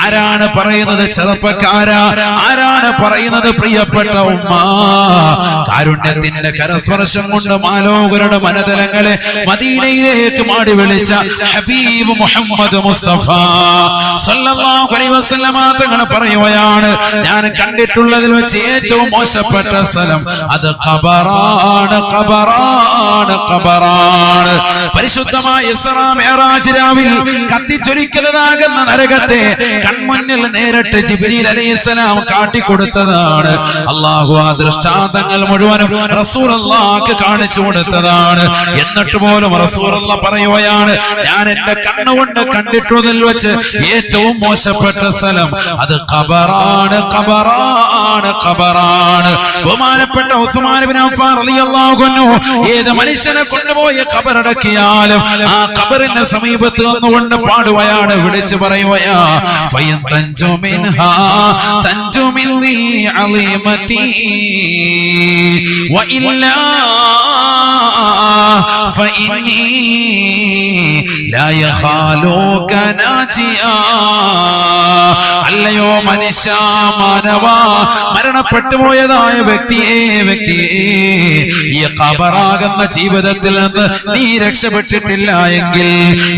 ആരാണ് പറയുന്നത് ചെറുപ്പക്കാരാ? ആരാണ് പറയുന്നത് പ്രിയപ്പെട്ട ഉമ്മ? കാരുണ്യത്തിന്റെ കരസ്പർശം കൊണ്ട് മാലോകരുടെ മനതലങ്ങളെ മദീനയിലേക്ക് മാടി വിളിച്ച ഹബീബ് മുഹമ്മദ് മുസ്തഫ. തങ്ങൾ പറയുകയാണ് ഞാൻ കണ്ടിട്ടുള്ളതിൽ വെച്ച് ഏറ്റവും മോശപ്പെട്ട സ്ഥലം അത് ഖബറാണ് ഖബറാണ് ഖബറാണ്. പരിശുദ്ധമായ ഇസ്രാ മിഅ്റാജ് രാവിൽ കത്തിച്ചൊരിക്കലതാകുന്ന നരകത്തെ കൺമുന്നിൽ നേരിട്ട് ജിബ്രീൽ അലൈഹിസ്സലാം കാട്ടിക്കൊടുത്തതാണ്. അള്ളാഹു ആ ദൃഷ്ടാന്തങ്ങൾ മുഴുവനും റസൂർ അള്ളാഹ് കാണിച്ചു കൊടുത്തതാണ്. എന്നിട്ട് പോലും റസൂർ അള്ളാഹ് പറയുകയാണ് ഞാൻ എന്റെ കണ്ണുകൊണ്ട് കണ്ടിട്ടുള്ളതിൽ വെച്ച് ഏറ്റവും മോശപ്പെട്ട സ്ഥലം അത് ഖബറാണ് ഖബറാണ് ഖബറാണ്. ബഹുമാനപ്പെട്ട ഉസ്മാൻ അഫ്ഫാൻ റളിയല്ലാഹു അൻഹു ഏത് മനുഷ്യനെ കൊണ്ടുപോയി ഖബറടക്കിയാലും ആ ഖബറിന്റെ സമീപത്ത് വന്നുകൊണ്ട് പാടുകയാണ് വിളിച്ചു പറയുകയാ ഫയൻ അല്ലയോ മനുഷ്യ മാനവ മരണപ്പെട്ടു പോയതായ വ്യക്തിയെ വ്യക്തിയെ ഈ കബറാകുന്ന ജീവിതത്തിൽ നിന്ന് നീ രക്ഷപ്പെട്ടിട്ടില്ല എങ്കിൽ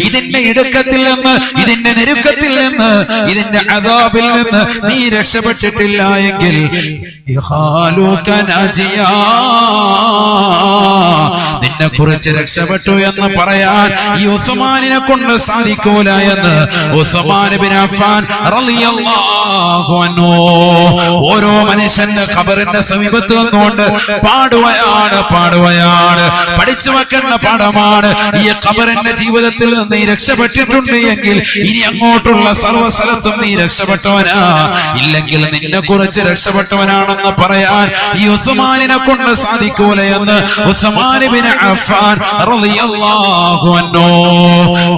ഇതിന്റെ ഇടുക്കത്തിൽ നിന്ന് ഇതിന്റെ നെരുക്കത്തിൽ നിന്ന് ഇതിന്റെ അതാബിൽ നിന്ന് നീ രക്ഷപ്പെട്ടിട്ടില്ല എങ്കിൽ. നിന്നെ കുറിച്ച് രക്ഷപ്പെട്ടു എന്ന് പറയാൻ ഈ ഉസ്മാനിനെ കൊണ്ട് സാധിക്കൂല എന്ന് ഉസ്മാൻ ബിൻ അഫ്ഫാൻ റളിയല്ലാഹു അൻഹു ഓരോ മനുഷ്യന്റെ ഖബറിന്റെ സമീപത്ത് നിന്നുകൊണ്ട് പാടുകയാണ് പാടുകയാണ് പഠിച്ചു വെക്കേണ്ട പാഠമാണ്. ഈ ഖബറിന്റെ ജീവിതത്തിൽ നിന്ന് നീ രക്ഷപ്പെട്ടിട്ടുണ്ട് എങ്കിൽ ഇനി അങ്ങോട്ടുള്ള സർവസ്ഥലത്തും നീ രക്ഷപ്പെട്ടവനാ. ഇല്ലെങ്കിൽ നിന്നെ കുറിച്ച് രക്ഷപ്പെട്ടവനാണെന്ന് പറയാൻ ഈ ഉസ്മാനിനെ കൊണ്ട് സാധിക്കൂല എന്ന് ഉസ്മാനിബിന് അൻഹു.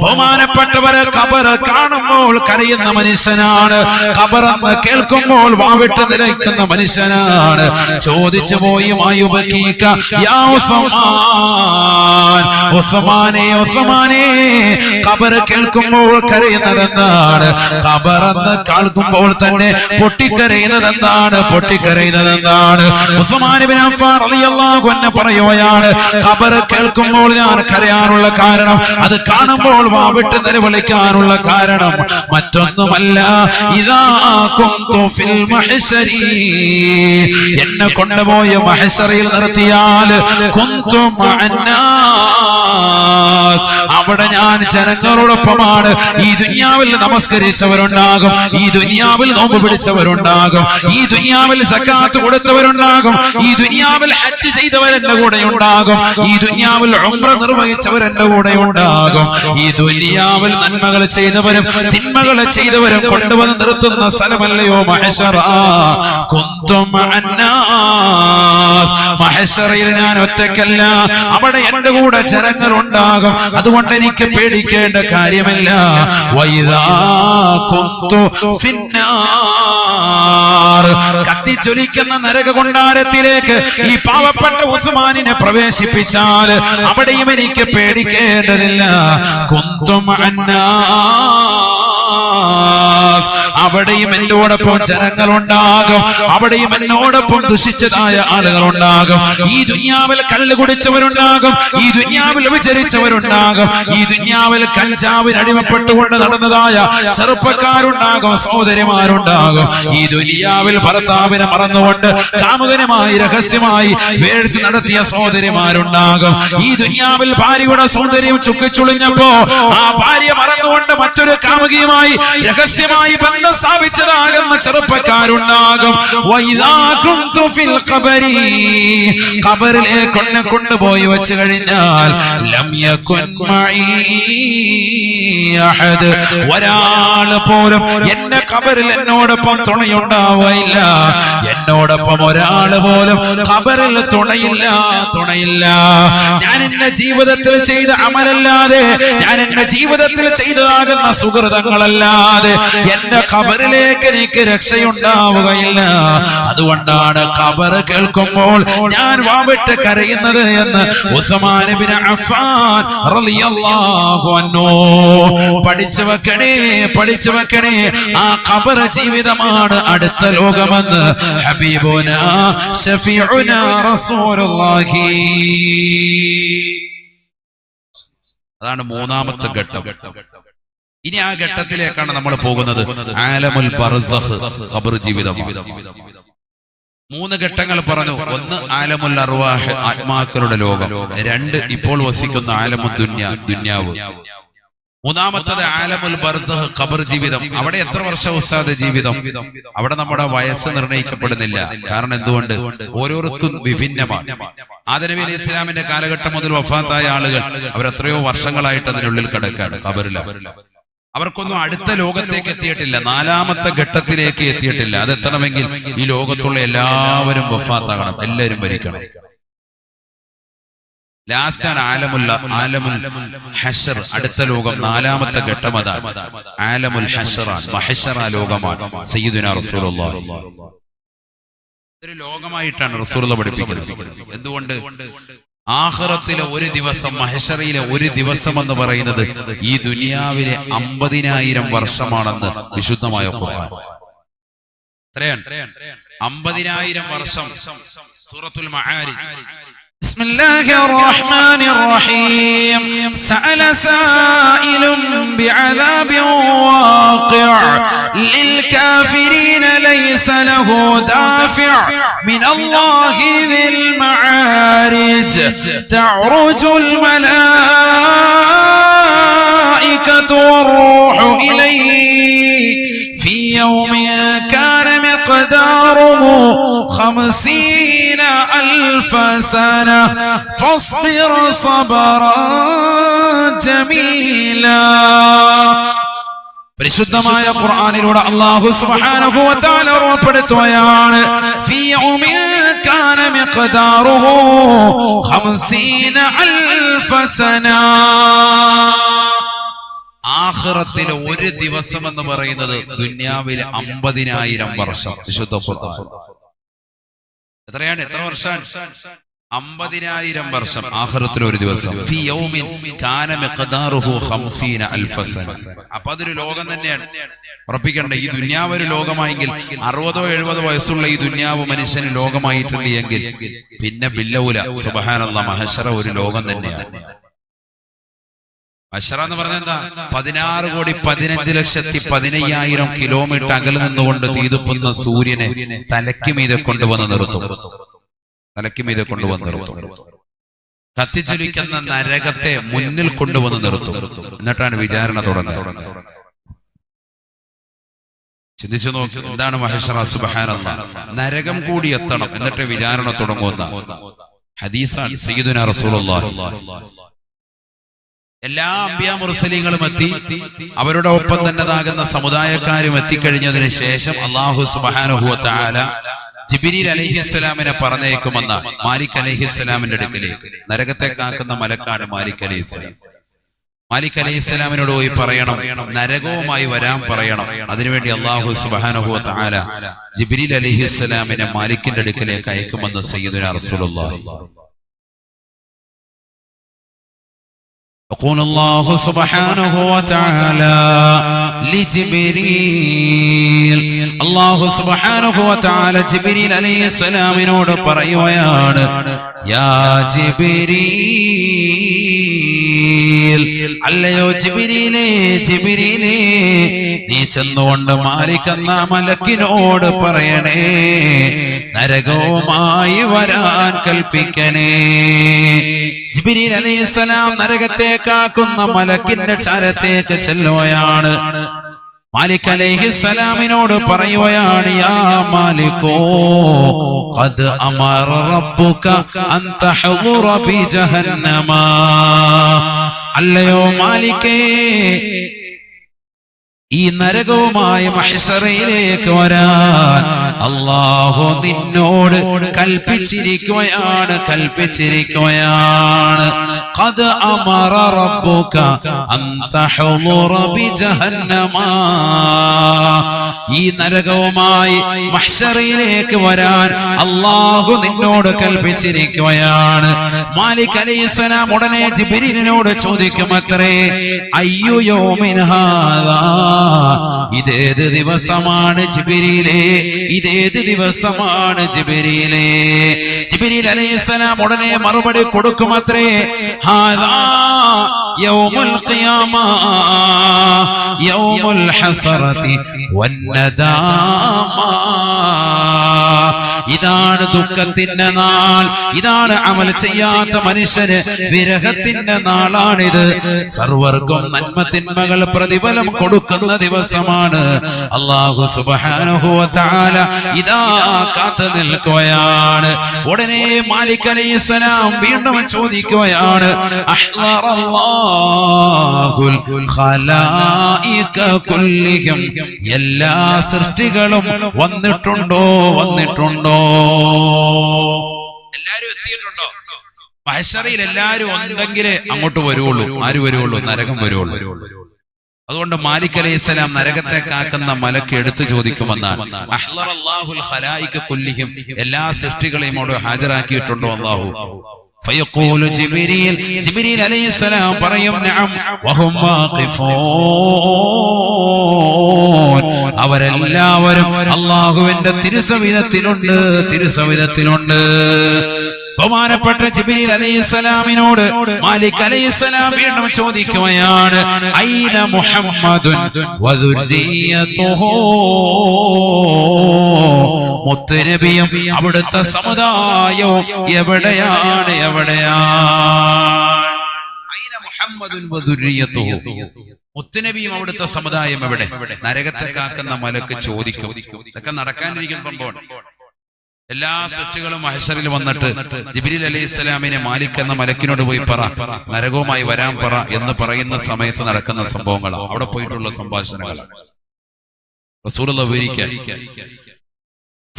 ബഹുമാനപ്പെട്ടവരെ ഖബർ കാണുമ്പോൾ കരയുന്ന മനുഷ്യനാണ്. എന്ന് കേൾക്കുമ്പോൾ വാവിട്ട് നിലയ്ക്കുന്ന മനുഷ്യനാണ്. ചോദിച്ചു പോയി മായുബക്കീക യാ ഉസ്മാൻ ഉസ്മാനെ ഉസ്മാനെ കേൾക്കുമ്പോൾ കരയുന്നത് എന്താണ് എന്ന് കേൾക്കുമ്പോൾ തന്നെ പൊട്ടിക്കരയുന്നത് എന്താണ് പൊട്ടിക്കരയുന്നത് എന്താണ് റളിയല്ലാഹു അൻഹു പറയുകയാണ് ഖബർ കേൾക്കുമ്പോൾ ഞാൻ കരയാനുള്ള കാരണം അത് കാണുമ്പോൾ വാവിട്ട് നിലവിളിക്കാനുള്ള കാരണം. മറ്റൊന്നുമല്ല എന്നെ കൊണ്ടുപോയ മഹ്ശറിയിൽ നിർത്തിയാൽ അവിടെ ഞാൻ ജനങ്ങളോടൊപ്പമാണ്. ഈ ദുന്യാവിൽ നമസ്കരിച്ചവരുണ്ടാകും ഈ ദുന്യാവിൽ നോമ്പ് പിടിച്ചവരുണ്ടാകും ഈ ദുന്യാവിൽ ദുനിയാവിൽ സക്കാത്ത് കൊടുത്തവരുണ്ടാകും. ഈ ദുനിയാവിൽ ഹജ്ജ് ചെയ്തവർ എന്റെ കൂടെ ഉണ്ടാകും ഈ ദുനിയാവിൽ ഉംറ നിർവഹിച്ചവർ എന്റെ കൂടെ ഉണ്ടാകും ഈ ദുനിയാവിൽ നന്മകൾ ചെയ്തവരും തിന്മകൾ ചെയ്തവരും കൊണ്ടുവന്ന് നിർത്തുന്ന സ്ഥലമല്ലയോ മഹേശ്വറയിൽ ഞാൻ ഒറ്റക്കല്ല അവിടെ എന്റെ കൂടെ ജനങ്ങൾ ഉണ്ടാകും അതുകൊണ്ട് എനിക്ക് പേടിക്കേണ്ട കാര്യമല്ല. വൈദാ കുന്തു ഫിന്നാർ കത്തിച്ചൊലിക്കുന്ന നരക കൊണ്ടാരത്തിലേക്ക് ഈ പാവപ്പെട്ട ഉസ്മാനിനെ പ്രവേശിപ്പിച്ചാൽ അവിടെയും എനിക്ക് പേടിക്കേണ്ടതില്ല. കുന്തും അന്നാസ് അവിടെയും എന്നോടൊപ്പം ജനങ്ങളുണ്ടാകും. അവിടെയും എന്നോടൊപ്പം ദുഷിച്ചതായ ആളുകൾ ഉണ്ടാകും ഈ ദുന്യാവിൽ കല്ല് കുടിച്ചവരുണ്ടാകും. ഈ ദുന്യാവിൽ വിചരിച്ചവരുണ്ടാകും ഈ ദുന്യാവിൽ കഞ്ചാവിന് അടിമപ്പെട്ടുകൊണ്ട് നടന്നതായ ചെറുപ്പക്കാരുണ്ടാകും സഹോദരിമാരുണ്ടാകും. ഈ ദുനിയാവിൽ ഭർത്താവിനെ മറന്നുകൊണ്ട് കാമുകനുമായി രഹസ്യമായി വേഴ്ച നടത്തിയ സഹോദരിമാരുണ്ടാകും. ഈ ദുനിയാവിൽ ഭാര്യയുടെ സൗന്ദര്യം ചുക്കിച്ചുളിഞ്ഞപ്പോ ആ ഭാര്യ മറന്നുകൊണ്ട് മറ്റൊരു കാമുകിയുമായി രഹസ്യമായി ബന്ധം സ്ഥാപിച്ചതാകുന്ന ചെറുപ്പക്കാരുണ്ടാകും. കബറിലേക്ക് എന്നെ കൊണ്ടുപോയി വെച്ച് കഴിഞ്ഞാൽ ഒരാൾ പോലും എന്റെ കബറിൽ എന്നോടൊപ്പം തുണയുണ്ടാവില്ല എന്നെ എന്നോടൊപ്പം ഒരാൾ പോലും ഖബറിൽ തുണയില്ല തുണയില്ല. ഞാൻ എന്റെ ജീവിതത്തിൽ ചെയ്ത അമലല്ലാതെ ഞാൻ എന്റെ ജീവിതത്തിൽ ചെയ്തതാകുന്ന സുഹൃതങ്ങളല്ലാതെ എന്റെ ഖബറിലേക്ക് എനിക്ക് രക്ഷയുണ്ടാവുകയില്ല. അതുകൊണ്ടാണ് ഖബർ കേൾക്കുമ്പോൾ ഞാൻ വാവിട്ട് കരയുന്നത് എന്ന് ഉസ്മാൻ ബിൻ അഫ്ഫാൻ റളിയല്ലാഹു അൻഹു പഠിച്ചു വെക്കണേ പഠിച്ചു വെക്കണേ. ആ ഖബർ ജീവിതമാണ് അടുത്ത ലോകമെന്ന് ഹബീബുന رسول റസൂലുള്ളാഹി അതാണ് മൂന്നാമത്തെ ഘട്ടം. ഇനി ആ ഘട്ടത്തിലേക്കാണ് നമ്മൾ പോകുന്നത്. ആലമുൽ ബർസഖ് ഖബർ ജീവിതം. മൂന്ന് ഘട്ടങ്ങൾ പറഞ്ഞു. ഒന്ന് ആലമുൽ അർവാഹ് ആത്മാക്കളുടെ ലോകം. രണ്ട് ഇപ്പോൾ വസിക്കുന്ന ആലമുൽ ദുന്യ ദുന്യാവ്. മൂന്നാമത്തത് ആലമുൽ ബർസഹ് ഖബർ ജീവിതം. അവിടെ എത്ര വർഷം ഉസ്താദ് ജീവിതം? അവിടെ നമ്മുടെ വയസ്സ് നിർണയിക്കപ്പെടുന്നില്ല. കാരണം എന്തുകൊണ്ട്? ഓരോരുത്തരും വിഭിന്നമാണ്. ആദരവി അലി ഇസ്ലാമിന്റെ കാലഘട്ടം മുതൽ വഫാത്തായ ആളുകൾ അവർ എത്രയോ വർഷങ്ങളായിട്ട് അതിനുള്ളിൽ കിടക്കാണ് ഖബറിലാണ് അവർക്കൊന്നും അടുത്ത ലോകത്തേക്ക് എത്തിയിട്ടില്ല. നാലാമത്തെ ഘട്ടത്തിലേക്ക് എത്തിയിട്ടില്ല. അത് എത്തണമെങ്കിൽ ഈ ലോകത്തുള്ള എല്ലാവരും വഫാത്താകണം. എല്ലാവരും ഭരിക്കണം. ലാസ്റ്റ് ആണ് ആലമുല്ല ആലമുൽ ഹഷർ അടുത്ത ലോകം നാലാമത്തെ ഘട്ടം അതാണ്. ആലമുൽ മഹഷറ ലോകമാണ് സയ്യിദുന റസൂലുള്ളാഹി. ഒരു ലോകമായിട്ടാണ് റസൂലുള്ള പഠിപ്പിക്കുന്നത്. എന്തുകൊണ്ട്? ആഹ്റത്തിലെ ഒരു ദിവസം മഹഷറയിലെ ഒരു ദിവസം എന്ന് പറയുന്നത് ഈ ദുനിയാവിലെ അമ്പതിനായിരം വർഷമാണെന്ന് വിശുദ്ധമായ ഖുർആൻ. അമ്പതിനായിരം വർഷം. സൂറത്തുൽ മആരിജ് بسم الله الرحمن الرحيم. سأل سائل بعذاب واقع. للكافرين ليس له دافع. من الله ذي المعارج. تعرج الملائكة والروح إليه في يوم كان مقداره خمسين ألف سنة فاصبر صبرا جميلا പരിശുദ്ധമായ ഖുർആനിലൂടെ അല്ലാഹു സുബ്ഹാനഹു വ തആല ഓർമ്മപ്പെടുത്തുകയാണ് ഫീ യൗമിൻ കാന മിഖ്ദാറുഹു 50 അൽഫ സന ആഖിറത്തിലെ ഒരു ദിവസം എന്ന് പറയുന്നത് ദുന്യാവിലെ അമ്പതിനായിരം വർഷം വിശുദ്ധ ഖുർആൻ എത്രയാണ്? എത്ര വർഷം? അമ്പതിനായിരം വർഷം. ആഖിറത്തിലെ ഒരു ദിവസം. ഫി കാന മിഖ്ദാറുഹു 50 അൽഫ സന. അപ്പൊ അതൊരു ലോകം തന്നെയാണ്. ഉറപ്പിക്കണ്ട ഈ ദുന്യാവ് ഒരു ലോകമായെങ്കിൽ അറുപതോ എഴുപതോ വയസ്സുള്ള ഈ ദുന്യാവ് മനുഷ്യന് ലോകമായിട്ടുണ്ട് എങ്കിൽ പിന്നെ ബില്ലൗല. സുബഹാനുള്ള മഹശറ ഒരു ലോകം തന്നെയാണ്. അഷറ എന്ന് പറഞ്ഞ എന്താ? പതിനാറ് കോടി പതിനഞ്ച് ലക്ഷത്തി പതിനയ്യായിരം കിലോമീറ്റർ അകലെ നിന്നുകൊണ്ട് തീതുപ്പുന്ന സൂര്യനെ തലയ്ക്ക് മീതെ കൊണ്ടുവന്ന് നിർത്തും. തലയ്ക്ക് മീതെ കൊണ്ടുവന്ന് നിർത്തും. കത്തിച്ചൊലിക്കുന്ന നരകത്തെ മുന്നിൽ കൊണ്ടുവന്ന് നിർത്തും. എന്നിട്ടാണ് വിചാരണ തുടങ്ങുന്നത് ചിന്തിച്ചു നോക്കി എന്താണ് മഹേശ്വര? സുബഹാനന്ദ നരകം കൂടി എത്തണം. എന്നിട്ട് വിചാരണ തുടങ്ങുന്ന ഹദീസാണ് സീദുന റസൂലുള്ളാഹി. എല്ലാ അമ്പ്യ മുർസലിങ്ങളും എത്തി. അവരുടെ ഒപ്പം തന്നെതാകുന്ന സമുദായക്കാരും എത്തിക്കഴിഞ്ഞതിന് ശേഷം അള്ളാഹു സുബാനുഭൂത്താല ജിബിരി ജിബിരിൽ അലഹിസ്സലാമിനെ പറഞ്ഞേക്കുമെന്ന മാലിക് അലഹിസ്സലാമിന്റെ അടുക്കിലേക്ക്. നരകത്തെ കാക്കുന്ന മലക്കാണ് മാലിക് അലഹിസ്സലാം മാലിക് അലഹിസ്സലാമിനോട് പോയി പറയണം. നരകവുമായി വരാൻ പറയണം. അതിനുവേണ്ടി അള്ളാഹു സുബാനുഭൂ താല ജിബിരിൽ അലഹിസ്സലാമിനെ മാലിക്കിന്റെ അടുക്കിലേക്ക് അയക്കുമെന്ന് സയ്യിദുന റസൂലുള്ളാഹി. يقول الله سبحانه وتعالى لجبريل الله سبحانه وتعالى ജിബ്രീൽ അലൈഹി സ്വലാമിനോട് പറയുകയാണ് യാ ജിബ്രീൽ അല്ലയോ ജിബ്രീലേ ജിബ്രീലേ നീ ചെന്നുകൊണ്ട് മാലിക്കെന്ന മലക്കിനോട് പറയണേ നരകവുമായി വരാൻ കൽപ്പിക്കണേ ജിബിരിൽ അലൈഹിസ്സലാം നരകത്തേക്കാക്കുന്ന മലക്കിന്റെ ചാരത്തേക്ക് ചെല്ലുകയാണ്. മാലിക് അലൈഹിസ്സലാമിനോട് പറയുകയാണ് യാ മാലിക്കോ ഖദ് അമറ റബ്ബുക അൻ തഹ്ദുറ ബി ജഹന്നമ. അല്ലയോ മാലിക്കേ ഈ നരകവുമായി മഹിസറയിലേക്ക് വരാൻ അള്ളാഹു നിന്നോട് കൽപ്പിച്ചിരിക്കുകയാണ് കൽപ്പിച്ചിരിക്കുകയാണ്. قد أمر ربك أن تحضر بجهنم ഈ നരകവുമായി മഹ്ശറിയിലേക്ക് വരാൻ അള്ളാഹു നിന്നോട് കൽപ്പിച്ചിരിക്കുകയാണ് മാലിക് അലൈഹിസ്സലാം ഉടനെ ജിബ്രീലിനോട് ചോദിക്കും അത്രേ അയ്യോ യോമിൻഹാദാ ഇതേത് ദിവസമാണ് ജിബ്രീലേ ഇതേത് ദിവസമാണ് ജിബ്രീലേ ജിബ്രീൽ അലൈഹിസ്സലാം ഉടനെ മറുപടി കൊടുക്കുമത്രേ ആ هذا آه، يوم القيامة يوم الحسرة والندامة. ഇതാണ് ദുഃഖത്തിന്റെ നാൾ. ഇതാണ് അമൽ ചെയ്യാത്ത മനുഷ്യന് വിരഹത്തിന്റെ നാളാണിത്. സർവർക്കും നന്മ തിന്മകൾ പ്രതിഫലം കൊടുക്കുന്ന ദിവസമാണ്. അള്ളാഹു തആല ഇതാ കാത്തു നിൽക്കുകയാണ്. ഉടനെ മാലിക് അലൈഹിസ്സലാം വീണ്ടും ചോദിക്കുകയാണ് അഹ്ളറല്ലാഹുൽ ഖലായിക കുല്ലിഹിം എല്ലാ സൃഷ്ടികളും വന്നിട്ടുണ്ടോ? വന്നിട്ടുണ്ടോ? എല്ലാരും എത്തിയിട്ടുണ്ടോ? മഹശറിയിൽ എല്ലാരും ഉണ്ടെങ്കിലേ അങ്ങോട്ട് വരുവുള്ളൂ. ആര് വരുവുള്ളൂ? നരകം വരുവുള്ളൂ. അതുകൊണ്ട് മാലിക് അലൈഹി സ്വലാം നരകത്തെ കാക്കുന്ന മലക്ക് എടുത്തു ചോദിക്കുമെന്നാണ്. എല്ലാ സൃഷ്ടികളെയും അവിടെ ഹാജരാക്കിയിട്ടുണ്ടോ? അല്ലാഹു ഫയഖൂലു ജിബ്രീൽ ജിബ്രീൽ അലൈഹിസ്സലാം പറയും നഅം വഹും വാഖിഫൂൻ അവരെല്ലാവരും അള്ളാഹുവിന്റെ തിരുസവിധത്തിലുണ്ട് തിരുസവിധത്തിലുണ്ട്. ബഹുമാനപ്പെട്ട ജിബ്രീൽ അലൈഹിസ്സലാമിനോട് മാലിക് അലൈഹിസ്സലാം വീണ്ടും ചോദിക്കുകയാണ് ഐന മുഹമ്മദുൻ വദുർരിയതുഹു മുത്തുനബിയും അവിടുത്തെ സമുദായവും എവിടെയാണ്? എവിടെയാണ്? മുത്തുനബിയും അവിടുത്തെ സമുദായം എവിടെ? നരകത്തെ കാക്കുന്ന മലക്ക് ചോദിക്കും. ഇതൊക്കെ നടക്കാനിരിക്കുന്ന സംഭവമാണ്. എല്ലാ സൃഷ്ടികളും മഹേശ്വരിൽ വന്നിട്ട് ജിബിരിൽ അലൈഹി സ്വലാമിനെ മാലിക് എന്ന മലക്കിനോട് പോയി പറ. നരകവുമായി വരാൻ പറ എന്ന് പറയുന്ന സമയത്ത് നടക്കുന്ന സംഭവങ്ങളാണ് അവിടെ പോയിട്ടുള്ള സംഭാഷണങ്ങളാണ്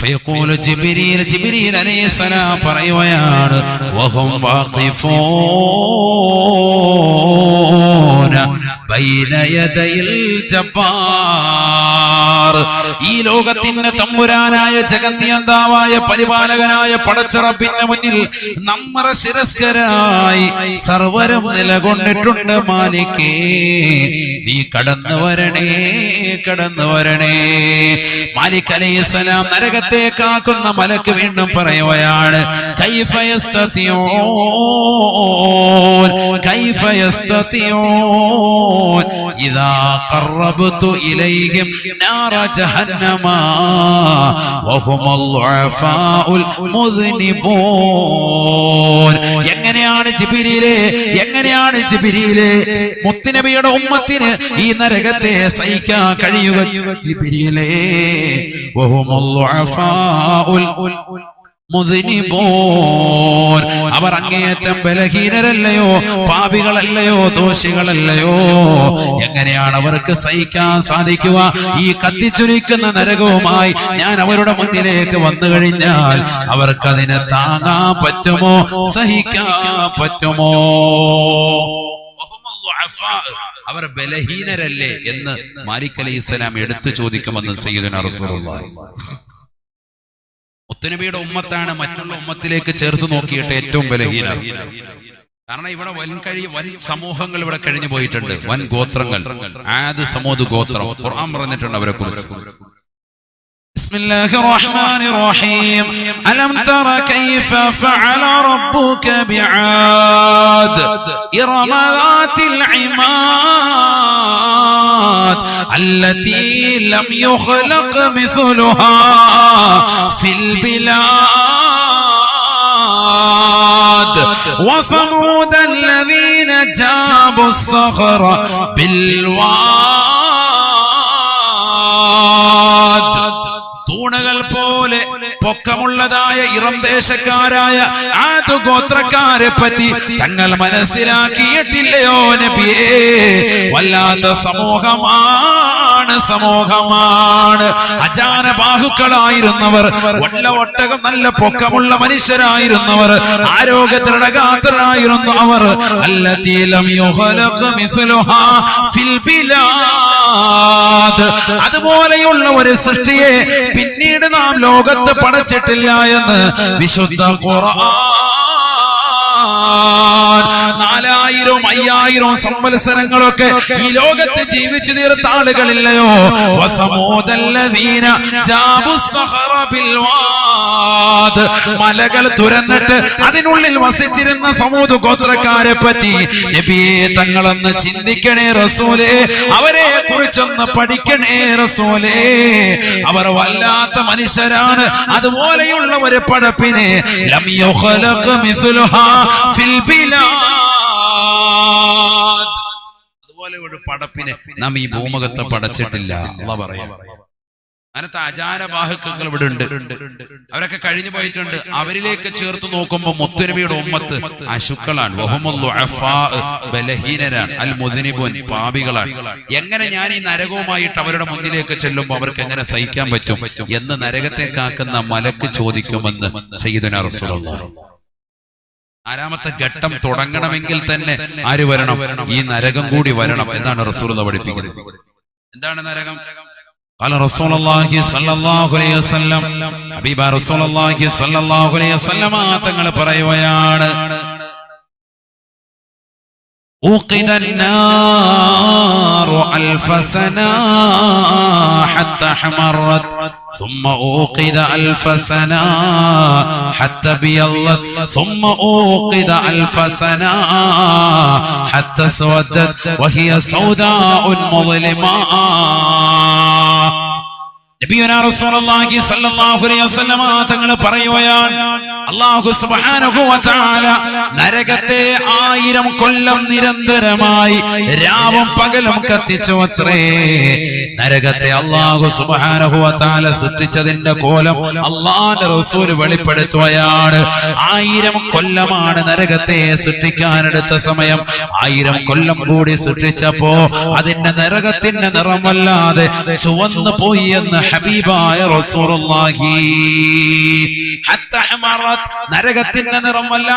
فيقول جبريل جبريل عليه السلام പറയുകയാണ് وهم واقفون بين يدي الجبار ഈ ലോകത്തിന്റെ തമ്പുരാനായ ജഗന്തിയന്താവായ പരിപാലകനായ പടച്ചറപ്പിന്റെ മുന്നിൽ നമ്മുടെ ശിരസ്കരായി സർവരം നിലകൊണ്ടിട്ടുണ്ട് മാലിക്കേ. നീ കടന്നു വരണേ കടന്നു വരണേ. മാലിക് അലൈഹിസ്സലാം നരകത്തെ കാക്കുന്ന മലക്ക് വീണ്ടും പറയുകയാണ് ഇതാ ഖറബ്തു ഇലൈഹിം നാറ ജഹന്നമ വഹും الضعفاء المذنبون എങ്ങനെയാണ് ജിബിരിയിലെ എങ്ങനെയാണ് ജിബിരിയിലെ മുത്തുനബിയുടെ ഉമ്മത്തിന് ഈ നരകത്തെ സഹിക്കാൻ കഴിയുക ജിബിരിയിലെ وهم الضعفاء മുദ്നിബൂൻ. അവർ അങ്ങേയറ്റം ബലഹീനരല്ലയോ പാപികളല്ലയോ ദോഷികളല്ലയോ. എങ്ങനെയാണ് അവർക്ക് സഹിക്കാൻ സാധിക്കുക? ഈ കത്തിച്ചുരിക്കുന്ന നരകവുമായി ഞാൻ അവരുടെ മുന്നിലേക്ക് വന്നു കഴിഞ്ഞാൽ അവർക്കതിനെ താങ്ങാൻ പറ്റുമോ? സഹിക്കാൻ പറ്റുമോ? അവർ ബലഹീനരല്ലേ എന്ന് മാലിക് അലൈഹി ഇസ്ലാം എടുത്തു ചോദിക്കുമെന്ന് സയ്യിദുന റസൂലുള്ളാഹി. മുത്തുനബിയുടെ ഉമ്മത്താണ് മറ്റുള്ള ഉമ്മത്തിലേക്ക് ചേർത്ത് നോക്കിയിട്ട് ഏറ്റവും ബലഹീനർ കാരണം ഇവിടെ വൻ കഴി വൻ സമൂഹങ്ങൾ ഇവിടെ കഴിഞ്ഞു പോയിട്ടുണ്ട് വൻ ഗോത്രങ്ങൾ ആദ് സമൂത് ഗോത്രം ഖുർആൻ പറഞ്ഞിട്ടുണ്ട് അവരെ കുറിച്ച് بسم الله الرحمن الرحيم ألم تر كيف فعل ربك بعاد إرم ذات العماد التي لم يخلق مثلها في البلاد وثمود الذين جابوا الصخر بالواد തൂണുകൾ പോലെ പൊക്കമുള്ളതായ ഇറം ദേശക്കാരായ ആദു ഗോത്രക്കാരെ പറ്റി തങ്ങൾ മനസ്സിലാക്കിയിട്ടില്ലയോ നബിയേ വല്ലാത്ത സമൂഹമാണ് സമൂഹമാണ് സമൂഹമാണ്. അജാന ബാഹുക്കളായിരുന്നവർ വല്ല ഒട്ടകം നല്ല പൊക്കമുള്ള മനുഷ്യരായിരുന്നവർ. ആരോഗ്യ ദൃഢഗാത്രരായിരുന്നു അവർ അതുപോലെയുള്ള ഒരു സൃഷ്ടിയെ പിന്നീട് നാം ലോകത്ത് പടച്ചിട്ടില്ല എന്ന് വിശുദ്ധ ഖുർആൻ നാലായിരം അയ്യായിരവും സംവത്സരങ്ങളൊക്കെ ഈ ലോകത്ത് ജീവിച്ചു തീർത്ത ആളുകളില്ലയോ. മലകൾ തുരന്നിട്ട് അതിനുള്ളിൽ വസിച്ചിരുന്ന സമൂഹ ഗോത്രക്കാരെ പറ്റി നബിയെ തങ്ങളൊന്ന് ചിന്തിക്കണേ റസൂലേ. അവരെ കുറിച്ചൊന്ന് പഠിക്കണേ റസൂലേ. അവർ വല്ലാത്ത മനുഷ്യരാണ്. അതുപോലെയുള്ള ഒരു പടപ്പിനെ അതുപോലെ ഒരു പടപ്പിനെ നാം ഈ ഭൂമുഖത്ത് പടച്ചിട്ടില്ല. അല്ല പറയാം. അങ്ങനത്തെ ആചാരവാഹകങ്ങൾ ഇവിടെ ഉണ്ട്. അവരൊക്കെ കഴിഞ്ഞു പോയിട്ടുണ്ട്. അവരിലേക്ക് ചേർത്ത് നോക്കുമ്പോൾ മുത്തുനബിയുടെ ഉമ്മത്ത് അശുക്കളാണ്. ബലഹീനരാണ്. അൽ മുദിനിബുൻ പാപികളാണ്. എങ്ങനെ ഞാൻ ഈ നരകവുമായിട്ട് അവരുടെ മുന്നിലേക്ക് ചെല്ലുമ്പോൾ അവർക്ക് എങ്ങനെ സഹിക്കാൻ പറ്റും? എന്ന് നരകത്തെ കാക്കുന്ന മലക്ക് ചോദിക്കുമെന്ന് സയ്യിദുന റസൂലുള്ളാഹി. ആറാമത്തെ ഘട്ടം തുടങ്ങണമെങ്കിൽ തന്നെ ആര് വരണം ഈ നരകം കൂടി വരണം എന്നാണ് റസൂൽ പഠിപ്പിക്കുന്നത് എന്താണ് നരകം قال رسول الله صلى الله عليه وسلم ഹബീബ റസൂൽ അല്ലാഹി സ്വല്ലല്ലാഹു അലൈഹി വസല്ലമ തങ്ങൾ പറയുകയാണ് أوقد النار ألف سنة حتى احمرت ثم أوقد ألف سنة حتى بيضت ثم أوقد ألف سنة حتى اسودت وهي سوداء مظلمة. തങ്ങൾ പറയുകയാണ് വ നരകത്തെ ആയിരം കൊല്ലം നിരന്തരമായി രാവും പകലും കത്തിച്ചു അത്രേ. നരകത്തെ അല്ലാഹു സുബ്ഹാനഹു വ സൃഷ്ടിച്ചതിന്റെ കോലം അള്ളാന്റെ റസൂൽ വെളിപ്പെടുത്തുകയാണ്. ആയിരം കൊല്ലമാണ് നരകത്തെ സൃഷ്ടിക്കാനെടുത്ത സമയം. ആയിരം കൊല്ലം കൂടി സൃഷ്ടിച്ചപ്പോ അതിന്റെ നരകത്തിന്റെ നിറമല്ലാതെ ചുവന്നു പോയി എന്ന് ഹബീബായ റസൂലുള്ളാഹി ഹത്ത ഹമറത് നരകത്തിന്റെ നിറമല്ല